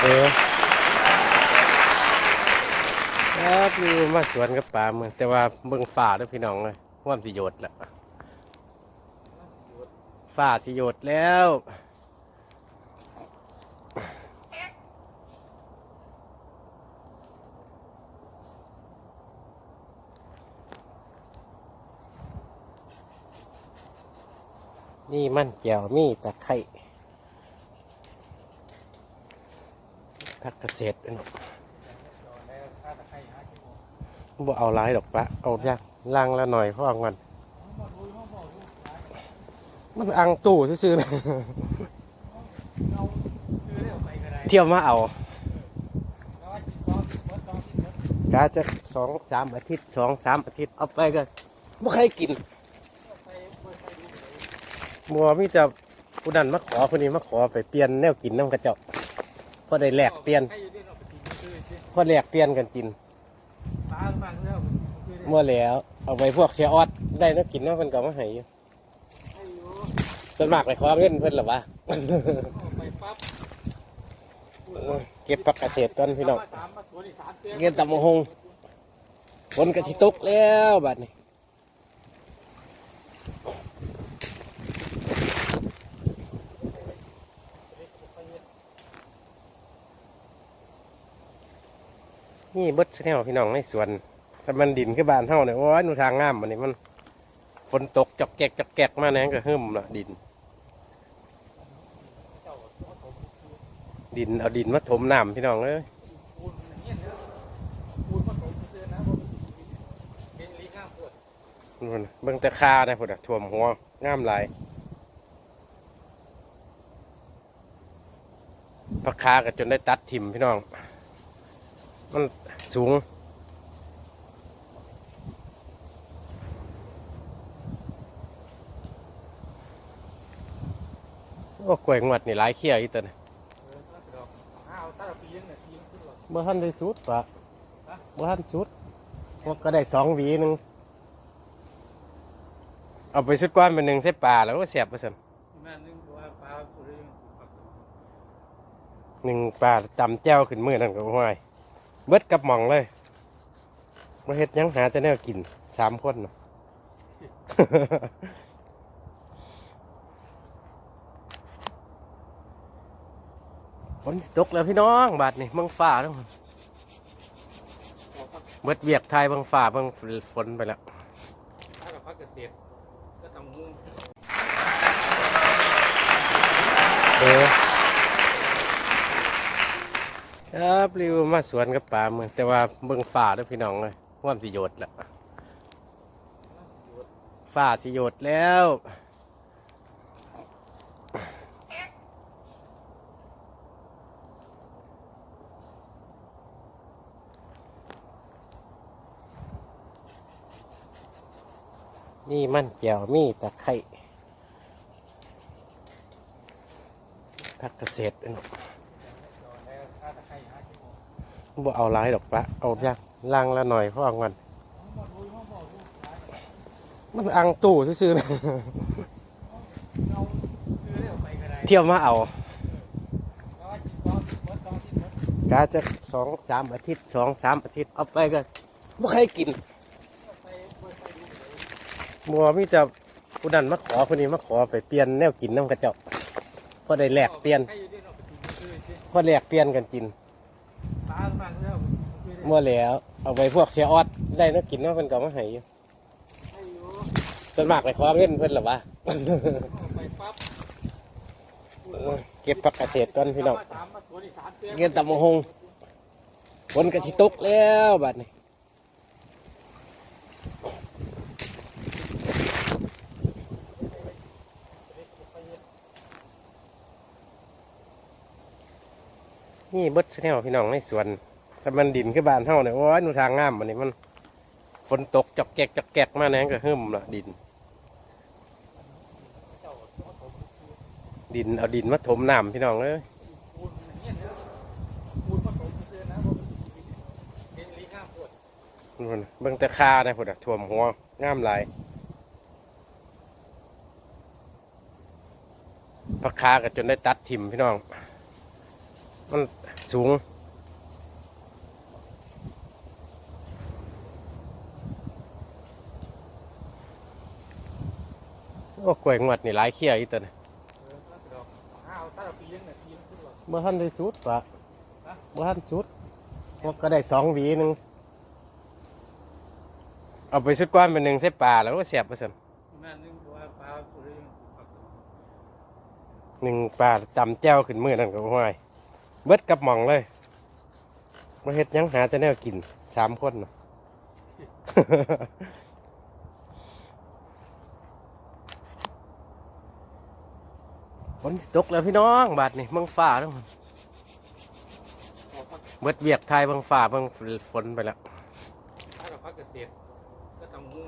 เออครับอยู่มาสวนกับป่าเมืองแต่ว่าเบิ่งฝ่าด้วยพี่น้องเลยว่ามสิโยดละฝ่าสิโยดแล้วนี่มันแก้วมีตะไคร่ พักเกษตรอันนี้บ่เอาหลายดอกปะเอายากล่างละหน่อยเพราะเอามันมันอังตู้ซื่อๆนะเที่ยวมาเอากาจะสองสามอาทิตย์สองสามอาทิตย์เอาไปก็ไม่เคยกินบัวมีแต่ผู้นั้นมาขอคนนี้มาขอไปเปลี่ยนแนวกินน้ำกระเจาะ พอได้แลกเปลี่ยนพอแลกเปลี่ยนกันกินเมั่วแล้ว เอาไปพวกเสียออดได้นวกินนะเพิ่นก็มาให้อยู่ส่วนมากไปขอเงินเพิ่นหรอวะเก็บผักเกษตรก่อนพี่น้องเงินตำมะฮงฝนกระชิตกแล้วบัดนี้ นี่เบิดแนลพี่น้องในสวนถ้ามันดินขึ้นบานเท่าเนี่ยโอ้ยหนูทางงามมันนี่มัน ฝนตกจอกแกกจอกแกกมาแน่ก็หึมละดิน ดินเอาดินมาถมน้ำพี่น้องเลยเบิ่งแต่คาได้พุ่นอะท่วมหัวงามหลายพักคาก็จนได้ตัดทิมพี่น้อง มันสูง โอ้กล้วยงวดนี่หลายเขี้ยอีตัวนี่บ่ทันได้สุดปะบ่ทันสุดมันก็ได้สองหวีหนึ่งเอาไปสุดก้อนเป็นหนึ่งใส่ปลาแล้วก็เสียบไปสิหนึ่งปลาจำแจ้วขึ้นมือนั่นก็ห้วย เบิดกับหมองเลยมาเฮ็ดยังหาจะแนวกินสามคนนะฝนตกแล้วพี่น้องบาดนี่เมืองฝ่าแล้วเบิดเวียกไทยเมืองฝ่าเมืองฝนไปแล้วถ้ากับพักเกษตรก็ทำงูเออ ครับรีวิวมาสวนกับป่าเมืองแต่ว่าเมืองฝ่าด้วยพี่น้องเลยว่ามสิโยดละฝ่าสิโยดแล้วนี่มันแก้วมีตะไคร่พักเกษตรอันนี้ บ่เอาลายดอกปะเอายากล่างละหน่อยเพราะเอามันมันอังตู้ซื่อๆเที่ยวมาเอากาจะสองสามอาทิตย์สองสามอาทิตย์เอาไปก็ไม่เคยกินบัวมีแต่ผู้นั้นมาขอคนนี้มาขอไปเปลี่ยนแนวกินน้ำกระเจาะพอได้แหลกเปลี่ยนพอแหลกเปลี่ยนกันกิน มั่วแล้ว เอาไปพวกเสียออดได้นวกินเนาะเพิ่นก็มาให้อยู่ส่วนมากไปขอเงินเพิ่นหรอวะเก็บผักเกษตรก่อนพี่น้องเงินตำมะฮงฝนกระชิตกแล้วบัดนี้นี่เบิดชแนลพี่น้องในสวน ถ้ามันดินขึ้นบานเท่าเนี่ยโอ้ยหนูทางงามมันนี่มัน ฝนตกจอกแกกจอกแกกมาแน่ก็หึมละดิน ดินเอาดินมาถมน้ำพี่น้องเลยนู่นน่ะเบิ่งต่คาได้พุ่นอะท่วมหัวงามหลายพัพักคากันจนได้ตัดทิมพี่น้อง มันสูง โอ้กล้วยงวดนี่หลายเขี้ยอีตัวนี่เออถ้าเราถ้าเอาถ้าเราปีนึงเมื่อท่านได้สุดปะเมื่อท่านสุดพวกก็ได้สองหวีหนึ่งเอาไปสุดก้อนเป็นหนึ่งใส่ปลาแล้วก็เสียบไปสันแม่นึงคือว่าปลาตัวนี้ฝักหนึ่งปลาจำแจ้วขึ้นมือนั่นก็ห้วยเบิดกับหม่องเลยมาเฮ็ดยังหาจะแนวกินสามคนน่ะ นตกแล้วพี่น้องบาดนี่เมืองฝ่าทั้งหมดเบิดเบียกไทยเมืองฝ่าเมืองฝนไปแล้วถ้าเราพักเกษตรก็ต้องมุ่ง